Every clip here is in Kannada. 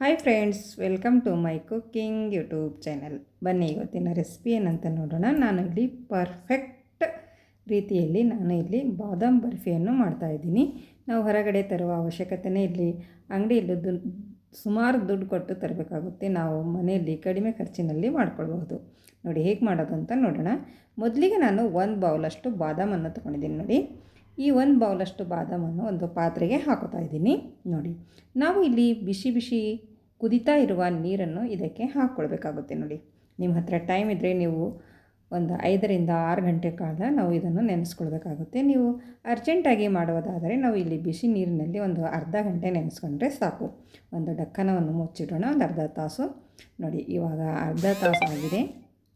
Hi friends welcome to my cooking YouTube channel ಬನ್ನಿ, ಇವತ್ತಿನ ರೆಸಿಪಿ ಏನಂತ ನೋಡೋಣ. ನಾನು ಇಲ್ಲಿ ಪರ್ಫೆಕ್ಟ್ ರೀತಿಯಲ್ಲಿ ನಾನು ಇಲ್ಲಿ ಬಾದಾಮ್ ಬರ್ಫಿಯನ್ನು ಮಾಡ್ತಾ ಇದ್ದೀನಿ. ನಾವು ಹೊರಗಡೆ ತರುವ ಅವಶ್ಯಕತೆಯೇ ಇಲ್ಲಿ ಅಂಗಡಿಯಲ್ಲಿ ದುಡ್ಡು ಸುಮಾರು ದುಡ್ಡು ಕೊಟ್ಟು ತರಬೇಕಾಗುತ್ತೆ. ನಾವು ಮನೆಯಲ್ಲಿ ಕಡಿಮೆ ಖರ್ಚಿನಲ್ಲಿ ಮಾಡ್ಕೊಳ್ಬಹುದು. ನೋಡಿ, ಹೇಗೆ ಮಾಡೋದು ಅಂತ ನೋಡೋಣ. ಮೊದಲಿಗೆ ನಾನು ಒಂದು ಬೌಲಷ್ಟು ಬಾದಾಮನ್ನು ತೊಗೊಂಡಿದ್ದೀನಿ. ನೋಡಿ ಈ ಒಂದು ಬೌಲಷ್ಟು ಬಾದಾಮನ್ನು ಒಂದು ಪಾತ್ರೆಗೆ ಹಾಕೋತಾ ಇದ್ದೀನಿ. ನೋಡಿ, ನಾವು ಇಲ್ಲಿ ಬಿಸಿ ಬಿಸಿ ಕುದಿತಾ ಇರುವ ನೀರನ್ನು ಇದಕ್ಕೆ ಹಾಕ್ಕೊಳ್ಬೇಕಾಗುತ್ತೆ ನೋಡಿ. ನಿಮ್ಮ ಹತ್ರ ಟೈಮ್ ಇದ್ದರೆ ನೀವು ಒಂದು ಐದರಿಂದ ಆರು ಗಂಟೆ ಕಾಲ ನಾವು ಇದನ್ನು ನೆನೆಸ್ಕೊಳ್ಬೇಕಾಗುತ್ತೆ. ನೀವು ಅರ್ಜೆಂಟಾಗಿ ಮಾಡೋದಾದರೆ ನಾವು ಇಲ್ಲಿ ಬಿಸಿ ನೀರಿನಲ್ಲಿ ಒಂದು ಅರ್ಧ ಗಂಟೆ ನೆನೆಸ್ಕೊಂಡ್ರೆ ಸಾಕು. ಒಂದು ಡಕ್ಕನವನ್ನು ಮುಚ್ಚಿಡೋಣ, ಒಂದು ಅರ್ಧ ತಾಸು. ನೋಡಿ, ಇವಾಗ ಅರ್ಧ ತಾಸು ಆಗಿದೆ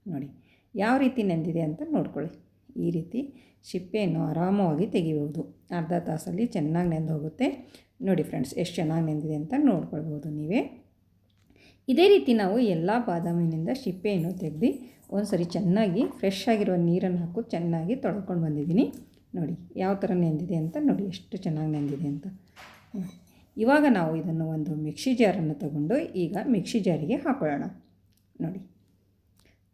ನೋಡಿ, ಯಾವ ರೀತಿ ನೆಂದಿದೆ ಅಂತ ನೋಡ್ಕೊಳ್ಳಿ. ಈ ರೀತಿ ಸಿಪ್ಪೆಯನ್ನು ಆರಾಮವಾಗಿ ತೆಗಿಬೋದು ಅರ್ಧ ತಾಸಲ್ಲಿ ಚೆನ್ನಾಗಿ ನೆಂದು ಹೋಗುತ್ತೆ. ನೋಡಿ ಫ್ರೆಂಡ್ಸ್, ಎಷ್ಟು ಚೆನ್ನಾಗಿ ನೆಂದಿದೆ ಅಂತ ನೋಡ್ಕೊಳ್ಬೋದು ನೀವೇ. ಇದೇ ರೀತಿ ನಾವು ಎಲ್ಲ ಬಾದಾಮಿನಿಂದ ಸಿಪ್ಪೆಯನ್ನು ತೆಗೆದು ಒಂದು ಸರಿ ಚೆನ್ನಾಗಿ ಫ್ರೆಶ್ ಆಗಿರುವ ನೀರನ್ನು ಹಾಕು ಚೆನ್ನಾಗಿ ತೊಳ್ಕೊಂಡು ಬಂದಿದ್ದೀನಿ. ನೋಡಿ ಯಾವ ಥರ ನೆಂದಿದೆ ಅಂತ ನೋಡಿ, ಎಷ್ಟು ಚೆನ್ನಾಗಿ ನೆಂದಿದೆ ಅಂತ. ಇವಾಗ ನಾವು ಇದನ್ನು ಒಂದು ಮಿಕ್ಸಿ ಜಾರನ್ನು ತಗೊಂಡು ಈಗ ಮಿಕ್ಸಿ ಜಾರಿಗೆ ಹಾಕೊಳ್ಳೋಣ. ನೋಡಿ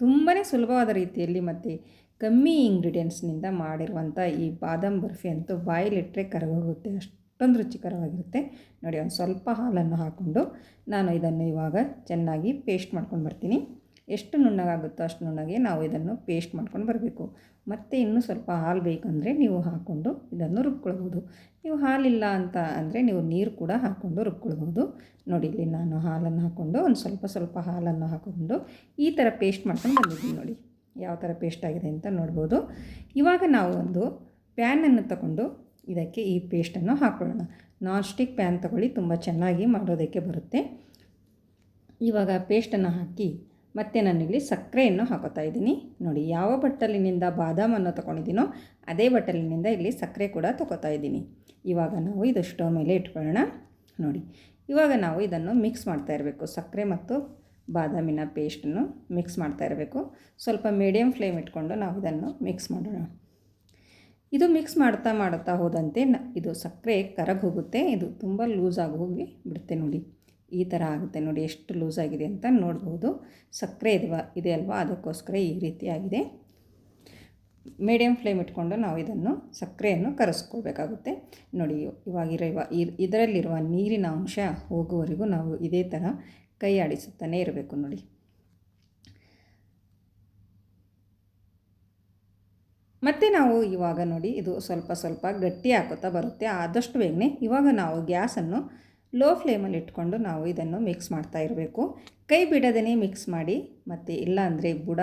ತುಂಬಾ ಸುಲಭವಾದ ರೀತಿಯಲ್ಲಿ ಮತ್ತು ಕಮ್ಮಿ ಇಂಗ್ರೀಡಿಯೆಂಟ್ಸ್ನಿಂದ ಮಾಡಿರುವಂಥ ಈ ಬಾದಾಮ್ ಬರ್ಫಿ ಅಂತೂ ಬಾಯಿಲಿಟ್ಟರೆ ಕರಗೋಗುತ್ತೆ, ಅಷ್ಟೊಂದು ರುಚಿಕರವಾಗಿರುತ್ತೆ. ನೋಡಿ, ಒಂದು ಸ್ವಲ್ಪ ಹಾಲನ್ನು ಹಾಕ್ಕೊಂಡು ನಾನು ಇದನ್ನು ಇವಾಗ ಚೆನ್ನಾಗಿ ಪೇಸ್ಟ್ ಮಾಡ್ಕೊಂಡು ಬರ್ತೀನಿ. ಎಷ್ಟು ನುಣ್ಣಗಾಗುತ್ತೋ ಅಷ್ಟು ನುಣ್ಣಗೆ ನಾವು ಇದನ್ನು ಪೇಸ್ಟ್ ಮಾಡ್ಕೊಂಡು ಬರಬೇಕು. ಮತ್ತು ಇನ್ನೂ ಸ್ವಲ್ಪ ಹಾಲು ಬೇಕಂದರೆ ನೀವು ಹಾಕ್ಕೊಂಡು ಇದನ್ನು ರುಬ್ಕೊಳ್ಬೋದು. ನೀವು ಹಾಲಿಲ್ಲ ಅಂತ ಅಂದರೆ ನೀವು ನೀರು ಕೂಡ ಹಾಕ್ಕೊಂಡು ರುಬ್ಕೊಳ್ಬೋದು. ನೋಡಿ, ಇಲ್ಲಿ ನಾನು ಹಾಲನ್ನು ಹಾಕ್ಕೊಂಡು ಒಂದು ಸ್ವಲ್ಪ ಸ್ವಲ್ಪ ಹಾಲನ್ನು ಹಾಕ್ಕೊಂಡು ಈ ಥರ ಪೇಸ್ಟ್ ಮಾಡ್ಕೊಂಡು ಬಂದಿದ್ದೀನಿ ನೋಡಿ. ಯಾವ ಥರ ಪೇಸ್ಟ್ ಆಗಿದೆ ಅಂತ ನೋಡ್ಬೋದು. ಇವಾಗ ನಾವು ಒಂದು ಪ್ಯಾನನ್ನು ತಗೊಂಡು ಇದಕ್ಕೆ ಈ ಪೇಸ್ಟನ್ನು ಹಾಕ್ಕೊಳ್ಳೋಣ ನಾನ್ ಸ್ಟಿಕ್ ಪ್ಯಾನ್ ತಗೊಳ್ಳಿ, ತುಂಬ ಚೆನ್ನಾಗಿ ಮಾಡೋದಕ್ಕೆ ಬರುತ್ತೆ. ಇವಾಗ ಪೇಸ್ಟನ್ನು ಹಾಕಿ ಮತ್ತು ನಾನಿಲ್ಲಿ ಸಕ್ಕರೆಯನ್ನು ಹಾಕೋತಾ ಇದ್ದೀನಿ. ನೋಡಿ, ಯಾವ ಬಟ್ಟಲಿನಿಂದ ಬಾದಾಮನ್ನು ತೊಗೊಂಡಿದ್ದೀನೋ ಅದೇ ಬಟ್ಟಲಿನಿಂದ ಇಲ್ಲಿ ಸಕ್ಕರೆ ಕೂಡ ತೊಗೋತಾ ಇದ್ದೀನಿ. ಇವಾಗ ನಾವು ಇದು ಸ್ಟವ್ ಮೇಲೆ ಇಟ್ಕೊಳ್ಳೋಣ. ನೋಡಿ, ಇವಾಗ ನಾವು ಇದನ್ನು ಮಿಕ್ಸ್ ಮಾಡ್ತಾ ಇರಬೇಕು. ಸಕ್ಕರೆ ಮತ್ತು ಬಾದಾಮಿನ ಪೇಸ್ಟನ್ನು ಮಿಕ್ಸ್ ಮಾಡ್ತಾ ಇರಬೇಕು. ಸ್ವಲ್ಪ ಮೀಡಿಯಮ್ ಫ್ಲೇಮ್ ಇಟ್ಕೊಂಡು ನಾವು ಇದನ್ನು ಮಿಕ್ಸ್ ಮಾಡೋಣ. ಇದು ಮಿಕ್ಸ್ ಮಾಡ್ತಾ ಮಾಡ್ತಾ ಹೋದಂತೆ ಇದು ಸಕ್ಕರೆ ಕರಗಿ ಹೋಗುತ್ತೆ. ಇದು ತುಂಬ ಲೂಸಾಗಿ ಹೋಗಿ ಬಿಡುತ್ತೆ ನೋಡಿ. ಈ ಥರ ಆಗುತ್ತೆ ನೋಡಿ, ಎಷ್ಟು ಲೂಸ್ ಆಗಿದೆ ಅಂತ ನೋಡ್ಬೋದು. ಸಕ್ಕರೆ ಇದೆವಾ, ಇದೆ ಅಲ್ವಾ? ಅದಕ್ಕೋಸ್ಕರ ಈ ರೀತಿ ಆಗಿದೆ. ಮೀಡಿಯಮ್ ಫ್ಲೇಮ್ ಇಟ್ಕೊಂಡು ನಾವು ಇದನ್ನು ಸಕ್ಕರೆಯನ್ನು ಕರೆಸ್ಕೊಳ್ಬೇಕಾಗುತ್ತೆ ನೋಡಿ ಇವಾಗಿರೋ ಇವ ಇದರಲ್ಲಿರುವ ನೀರಿನ ಅಂಶ ಹೋಗುವವರೆಗೂ ನಾವು ಇದೇ ಥರ ಕೈ ಆಡಿಸುತ್ತಾನೆ ಇರಬೇಕು ನೋಡಿ. ಮತ್ತು ನಾವು ಇವಾಗ ನೋಡಿ, ಇದು ಸ್ವಲ್ಪ ಸ್ವಲ್ಪ ಗಟ್ಟಿ ಹಾಕುತ್ತಾ ಬರುತ್ತೆ. ಆದಷ್ಟು ಬೇಗನೆ ಇವಾಗ ನಾವು ಗ್ಯಾಸನ್ನು ಲೋ ಫ್ಲೇಮಲ್ಲಿ ಇಟ್ಕೊಂಡು ನಾವು ಇದನ್ನು ಮಿಕ್ಸ್ ಮಾಡ್ತಾ ಇರಬೇಕು. ಕೈ ಬಿಡದೇ ಮಿಕ್ಸ್ ಮಾಡಿ, ಮತ್ತು ಇಲ್ಲಾಂದರೆ ಬುಡ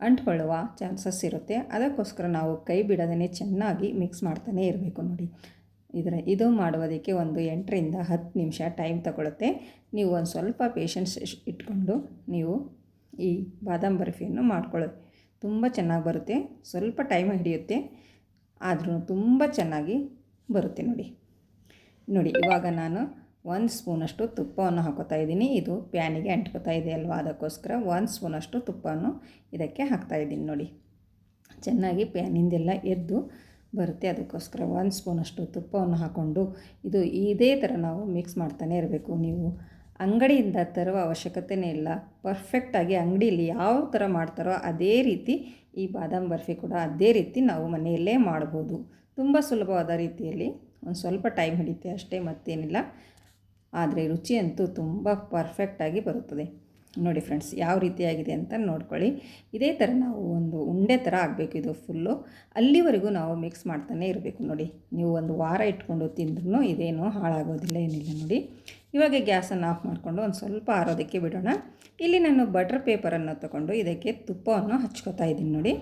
ಅಂಟ್ಕೊಳ್ಳುವ ಚಾನ್ಸಸ್ ಇರುತ್ತೆ. ಅದಕ್ಕೋಸ್ಕರ ನಾವು ಕೈ ಬಿಡದೇ ಚೆನ್ನಾಗಿ ಮಿಕ್ಸ್ ಮಾಡ್ತಾನೆ ಇರಬೇಕು ನೋಡಿ. ಇದರ ಇದು ಮಾಡುವುದಕ್ಕೆ ಒಂದು ಎಂಟರಿಂದ ಹತ್ತು ನಿಮಿಷ ಟೈಮ್ ತಗೊಳುತ್ತೆ. ನೀವು ಒಂದು ಸ್ವಲ್ಪ ಪೇಷನ್ಸ್ ಇಟ್ಕೊಂಡು ನೀವು ಈ ಬಾದಾಮ್ ಬರ್ಫಿಯನ್ನು ಮಾಡ್ಕೊಳ್ಳಿ. ತುಂಬ ಚೆನ್ನಾಗಿ ಬರುತ್ತೆ. ಸ್ವಲ್ಪ ಟೈಮ್ ಹಿಡಿಯುತ್ತೆ. ಆದರೂ ತುಂಬ ಚೆನ್ನಾಗಿ ಬರುತ್ತೆ ನೋಡಿ. ನೋಡಿ, ಇವಾಗ ನಾನು ಒಂದು ಸ್ಪೂನಷ್ಟು ತುಪ್ಪವನ್ನು ಹಾಕೋತಾ ಇದ್ದೀನಿ. ಇದು ಪ್ಯಾನಿಗೆ ಅಂಟ್ಕೋತಾ ಇದೆ ಅಲ್ವಾ? ಅದಕ್ಕೋಸ್ಕರ ಒಂದು ಸ್ಪೂನಷ್ಟು ತುಪ್ಪವನ್ನು ಇದಕ್ಕೆ ಹಾಕ್ತಾಯಿದ್ದೀನಿ ನೋಡಿ. ಚೆನ್ನಾಗಿ ಪ್ಯಾನಿಂದೆಲ್ಲ ಎದ್ದು ಬರುತ್ತೆ. ಅದಕ್ಕೋಸ್ಕರ ಒಂದು ಸ್ಪೂನಷ್ಟು ತುಪ್ಪವನ್ನು ಹಾಕ್ಕೊಂಡು ಇದು ಇದೇ ಥರ ನಾವು ಮಿಕ್ಸ್ ಮಾಡ್ತಾನೆ ಇರಬೇಕು. ನೀವು ಅಂಗಡಿಯಿಂದ ತರುವ ಅವಶ್ಯಕತೆಯೇ ಇಲ್ಲ. ಪರ್ಫೆಕ್ಟಾಗಿ ಅಂಗಡಿಯಲ್ಲಿ ಯಾವ ಥರ ಮಾಡ್ತಾರೋ ಅದೇ ರೀತಿ ಈ ಬಾದಾಮ್ ಬರ್ಫಿ ಕೂಡ ಅದೇ ರೀತಿ ನಾವು ಮನೆಯಲ್ಲೇ ಮಾಡ್ಬೋದು. ತುಂಬ ಸುಲಭವಾದ ರೀತಿಯಲ್ಲಿ. ಒಂದು ಸ್ವಲ್ಪ ಟೈಮ್ ಹಿಡಿಯುತ್ತೆ ಅಷ್ಟೇ ಮತ್ತೇನಿಲ್ಲ. ಆದರೆ ರುಚಿಯಂತೂ ತುಂಬ ಪರ್ಫೆಕ್ಟಾಗಿ ಬರುತ್ತದೆ. ನೋಡಿ ಫ್ರೆಂಡ್ಸ್, ಯಾವ ರೀತಿಯಾಗಿದೆ ಅಂತ ನೋಡ್ಕೊಳ್ಳಿ. ಇದೇ ಥರ ನಾವು ಒಂದು ಉಂಡೆ ಥರ ಆಗಬೇಕು ಇದು ಫುಲ್ಲು. ಅಲ್ಲಿವರೆಗೂ ನಾವು ಮಿಕ್ಸ್ ಮಾಡ್ತಾನೆ ಇರಬೇಕು ನೋಡಿ. ನೀವು ಒಂದು ವಾರ ಇಟ್ಕೊಂಡು ತಿಂದ್ರೂ ಇದೇನು ಹಾಳಾಗೋದಿಲ್ಲ, ಏನಿಲ್ಲ ನೋಡಿ. ಇವಾಗ ಗ್ಯಾಸನ್ನು ಆಫ್ ಮಾಡಿಕೊಂಡು ಒಂದು ಸ್ವಲ್ಪ ಆರೋದಕ್ಕೆ ಬಿಡೋಣ. ಇಲ್ಲಿ ನಾನು ಬಟರ್ ಪೇಪರನ್ನು ತಗೊಂಡು ಇದಕ್ಕೆ ತುಪ್ಪವನ್ನು ಹಚ್ಕೋತಾ ಇದ್ದೀನಿ ನೋಡಿ.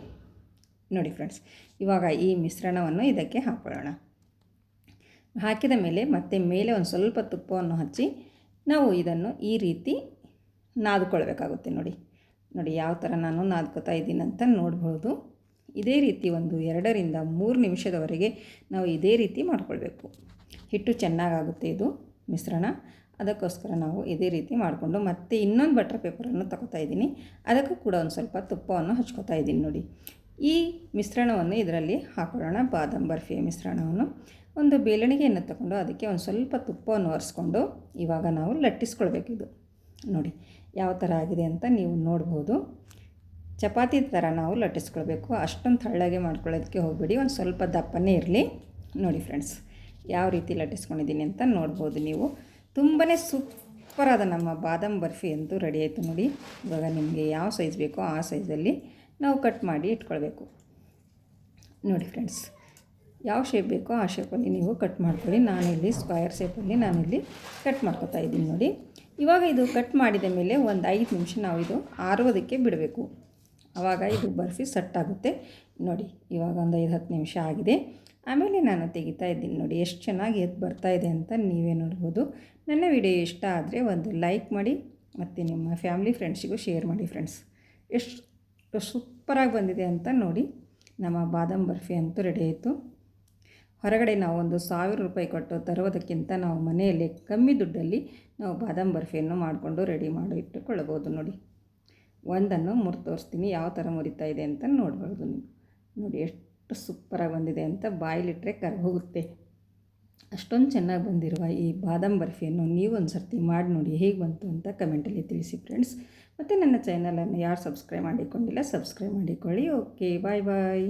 ನೋಡಿ ಫ್ರೆಂಡ್ಸ್, ಇವಾಗ ಈ ಮಿಶ್ರಣವನ್ನು ಇದಕ್ಕೆ ಹಾಕೊಳ್ಳೋಣ. ಹಾಕಿದ ಮೇಲೆ ಮತ್ತೆ ಮೇಲೆ ಒಂದು ಸ್ವಲ್ಪ ತುಪ್ಪವನ್ನು ಹಚ್ಚಿ ನಾವು ಇದನ್ನು ಈ ರೀತಿ ನಾದ್ಕೊಳ್ಬೇಕಾಗುತ್ತೆ ನೋಡಿ. ನೋಡಿ ಯಾವ ಥರ ನಾನು ನಾದ್ಕೋತಾ ಇದ್ದೀನಂತ ನೋಡ್ಬೋದು. ಇದೇ ರೀತಿ ಒಂದು ಎರಡರಿಂದ ಮೂರು ನಿಮಿಷದವರೆಗೆ ನಾವು ಇದೇ ರೀತಿ ಮಾಡ್ಕೊಳ್ಬೇಕು. ಹಿಟ್ಟು ಚೆನ್ನಾಗಾಗುತ್ತೆ ಇದು ಮಿಶ್ರಣ. ಅದಕ್ಕೋಸ್ಕರ ನಾವು ಇದೇ ರೀತಿ ಮಾಡಿಕೊಂಡು ಮತ್ತೆ ಇನ್ನೊಂದು ಬಟರ್ ಪೇಪರನ್ನು ತಗೋತಾ ಇದ್ದೀನಿ. ಅದಕ್ಕೂ ಕೂಡ ಒಂದು ಸ್ವಲ್ಪ ತುಪ್ಪವನ್ನು ಹಚ್ಕೋತಾ ಇದ್ದೀನಿ ನೋಡಿ. ಈ ಮಿಶ್ರಣವನ್ನು ಇದರಲ್ಲಿ ಹಾಕೊಳ್ಳೋಣ. ಬಾದಾಮ್ ಬರ್ಫಿಯ ಮಿಶ್ರಣವನ್ನು. ಒಂದು ಬೇಲಣಿಗೆಯನ್ನು ತಗೊಂಡು ಅದಕ್ಕೆ ಒಂದು ಸ್ವಲ್ಪ ತುಪ್ಪವನ್ನು ಒರೆಸ್ಕೊಂಡು ಇವಾಗ ನಾವು ಲಟ್ಟಿಸ್ಕೊಳ್ಬೇಕಿದು. ನೋಡಿ, ಯಾವ ಥರ ಆಗಿದೆ ಅಂತ ನೀವು ನೋಡ್ಬೋದು. ಚಪಾತಿ ಥರ ನಾವು ಲಟ್ಟಿಸ್ಕೊಳ್ಬೇಕು. ಅಷ್ಟೊಂದು ತಳ್ಳಗೆ ಮಾಡ್ಕೊಳ್ಳೋದಕ್ಕೆ ಹೋಗಬೇಡಿ. ಒಂದು ಸ್ವಲ್ಪ ದಪ್ಪನೇ ಇರಲಿ. ನೋಡಿ ಫ್ರೆಂಡ್ಸ್, ಯಾವ ರೀತಿ ಲಟ್ಟಿಸ್ಕೊಂಡಿದ್ದೀನಿ ಅಂತ ನೋಡ್ಬೋದು ನೀವು. ತುಂಬಾ ಸೂಪರಾದ ನಮ್ಮ ಬಾದಾಮ್ ಬರ್ಫಿ ಅಂತೂ ರೆಡಿ ಆಯಿತು ನೋಡಿ. ಇವಾಗ ನಿಮಗೆ ಯಾವ ಸೈಜ್ ಬೇಕೋ ಆ ಸೈಜಲ್ಲಿ ನಾವು ಕಟ್ ಮಾಡಿ ಇಟ್ಕೊಳ್ಬೇಕು. ನೋಡಿ ಫ್ರೆಂಡ್ಸ್, ಯಾವ ಶೇಪ್ ಬೇಕೋ ಆ ಶೇಪಲ್ಲಿ ನೀವು ಕಟ್ ಮಾಡ್ಕೊಳ್ಳಿ. ನಾನಿಲ್ಲಿ ಸ್ಕ್ವಯರ್ ಶೇಪಲ್ಲಿ ನಾನಿಲ್ಲಿ ಕಟ್ ಮಾಡ್ಕೊತಾ ಇದ್ದೀನಿ ನೋಡಿ. ಇವಾಗ ಇದು ಕಟ್ ಮಾಡಿದ ಮೇಲೆ ಒಂದು ಐದು ನಿಮಿಷ ನಾವು ಇದು ಆರೋದಕ್ಕೆ ಬಿಡಬೇಕು. ಆವಾಗ ಇದು ಬರ್ಫಿ ಸೆಟ್ ಆಗುತ್ತೆ. ನೋಡಿ, ಇವಾಗ ಒಂದು ಐದು ಹತ್ತು ನಿಮಿಷ ಆಗಿದೆ. ಆಮೇಲೆ ನಾನು ತೆಗಿತಾ ಇದ್ದೀನಿ. ನೋಡಿ, ಎಷ್ಟು ಚೆನ್ನಾಗಿ ಎದ್ದು ಬರ್ತಾ ಇದೆ ಅಂತ ನೀವೇ ನೋಡ್ಬೋದು. ನನ್ನ ವಿಡಿಯೋ ಇಷ್ಟ ಆದರೆ ಒಂದು ಲೈಕ್ ಮಾಡಿ, ಮತ್ತು ನಿಮ್ಮ ಫ್ಯಾಮಿಲಿ ಫ್ರೆಂಡ್ಸಿಗೂ ಶೇರ್ ಮಾಡಿ ಫ್ರೆಂಡ್ಸ್. ಎಷ್ಟು ಸೂಪರಾಗಿ ಬಂದಿದೆ ಅಂತ ನೋಡಿ. ನಮ್ಮ ಬಾದಾಮ್ ಬರ್ಫಿ ಅಂತೂ ರೆಡಿ ಆಯಿತು. ಹೊರಗಡೆ ನಾವು ಒಂದು ಸಾವಿರ ರೂಪಾಯಿ ಕೊಟ್ಟು ತರುವುದಕ್ಕಿಂತ ನಾವು ಮನೆಯಲ್ಲಿ ಕಮ್ಮಿ ದುಡ್ಡಲ್ಲಿ ನಾವು ಬಾದಾಮ್ ಬರ್ಫಿಯನ್ನು ಮಾಡಿಕೊಂಡು ರೆಡಿ ಮಾಡಿ ಇಟ್ಟುಕೊಳ್ಳಬಹುದು ನೋಡಿ. ಒಂದನ್ನು ಮುರಿ ತೋರಿಸ್ತೀನಿ, ಯಾವ ಥರ ಮುರಿತಾ ಇದೆ ಅಂತ ನೋಡ್ಬೋದು ನೀವು. ನೋಡಿ, ಎಷ್ಟು ಸೂಪರಾಗಿ ಬಂದಿದೆ ಅಂತ ಬಾಯಲ್ಲಿಟ್ಟರೆ ಕರ ಹೋಗುತ್ತೆ. ಅಷ್ಟೊಂದು ಚೆನ್ನಾಗಿ ಬಂದಿರುವ ಈ ಬಾದಾಮ್ ಬರ್ಫಿಯನ್ನು ನೀವು ಒಂದು ಸರ್ತಿ ಮಾಡಿ ನೋಡಿ ಹೇಗೆ ಬಂತು ಅಂತ ಕಮೆಂಟಲ್ಲಿ ತಿಳಿಸಿ ಫ್ರೆಂಡ್ಸ್. ಮತ್ತು ನನ್ನ ಚಾನಲನ್ನು ಯಾರು ಸಬ್ಸ್ಕ್ರೈಬ್ ಮಾಡಿಕೊಂಡಿಲ್ಲ ಸಬ್ಸ್ಕ್ರೈಬ್ ಮಾಡಿಕೊಳ್ಳಿ. Okay, bye bye.